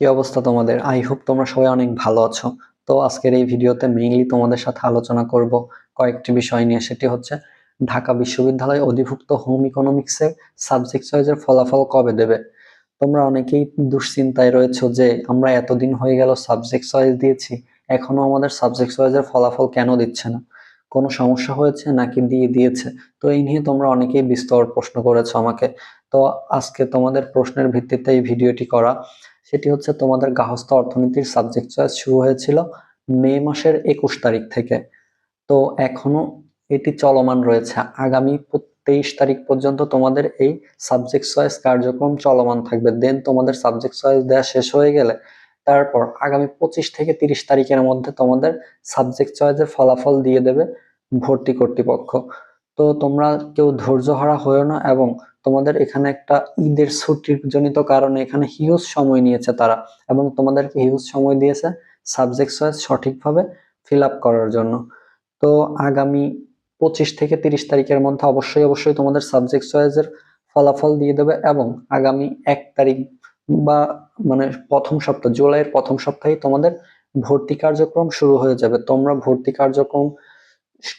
কি অবস্থা তোমাদের? আই হোপ তোমরা সবাই অনেক ভালো আছো। তো আজকের এই ভিডিওতে মেইনলি তোমাদের সাথে আলোচনা করব কয়েকটি বিষয় নিয়ে। সেটি হচ্ছে, ঢাকা বিশ্ববিদ্যালয় অধিভুক্ত হোম ইকোনমিক্সের সাবজেক্ট চয়েসের ফলাফল কবে দেবে? তোমরা অনেকেই দুশ্চিন্তায় রয়েছো যে, আমরা এতদিন হয়ে গেল সাবজেক্ট চয়েস দিয়েছি, এখনও আমাদের সাবজেক্ট চয়েসের ফলাফল কেন দিচ্ছে না? কোনো সমস্যা হয়েছে নাকি দিয়ে দিয়েছে? তো এই নিয়ে তোমরা অনেকেই বিস্তর প্রশ্ন করেছ আমাকে। তো আজকে তোমাদের প্রশ্নের ভিত্তিতে এই ভিডিওটি করা। সেটি হচ্ছে তোমাদের গাহস্থ অর্থনীতির সাবজেক্ট চয়েস শুরু হয়েছিল মে মাসের একুশ তারিখ থেকে। তো এখনও এটি চলমান রয়েছে। আগামী তেইশ তারিখ পর্যন্ত তোমাদের এই সাবজেক্ট চয়েস কার্যক্রম চলমান থাকবে। দেন তোমাদের সাবজেক্ট চয়েস দেওয়া শেষ হয়ে গেলে তারপর আগামী পঁচিশ থেকে তিরিশ তারিখের মধ্যে তোমাদের সাবজেক্ট চয়েসের ফলাফল দিয়ে দেবে ভর্তি কর্তৃপক্ষ। তো তোমরা কেউ ধৈর্য হারা হয়েও না এবং তোমাদের এখানে একটা ঈদের ছুটির জনিত কারণে এখানে হিউজ সময় নিয়েছে তারা এবং তোমাদেরকে হিউজ সময় দিয়েছে সাবজেক্ট চয়েস সঠিকভাবে ফিল আপ করার জন্য। তো আগামী পঁচিশ থেকে তিরিশ তারিখের মধ্যে অবশ্যই অবশ্যই তোমাদের সাবজেক্ট চয়েসের ফলাফল দিয়ে দেবে এবং আগামী এক তারিখ বা মানে প্রথম সপ্তাহ, জুলাইয়ের প্রথম সপ্তাহে তোমাদের ভর্তি কার্যক্রম শুরু হয়ে যাবে। তোমরা ভর্তি কার্যক্রম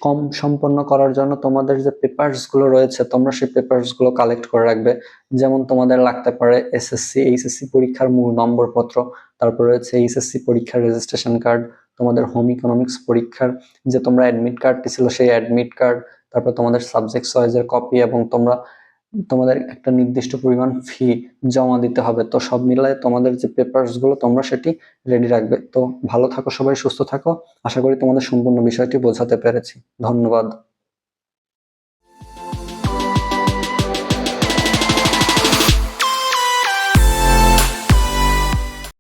কম সম্পন্ন করার জন্য তোমাদের যে পেপারসগুলো রয়েছে, তোমরা সেই পেপারসগুলো কালেক্ট করে রাখবে। যেমন তোমাদের লাগতে পারে এসএসসি এইচএসসি পরীক্ষার মূল নম্বরপত্র, তারপর রয়েছে এইচএসসি পরীক্ষার রেজিস্ট্রেশন কার্ড তোমাদের হোম ইকোনমিক্স পরীক্ষার যে তোমরা অ্যাডমিট কার্ডটি ছিল সেই অ্যাডমিট কার্ড তারপর তোমাদের সাবজেক্ট চয়েসের কপি এবং তোমরা তোমাদের একটা নির্দিষ্ট পরিমাণ ফি জমা দিতে হবে। তো সব মিলায় তোমাদের যে পেপারসগুলো, তোমরা সেটি রেডি রাখবে। তো ভালো থাকো সবাই, সুস্থ থাকো। আশা করি তোমাদের সম্পূর্ণ বিষয়টি বোঝাতে পেরেছি। ধন্যবাদ।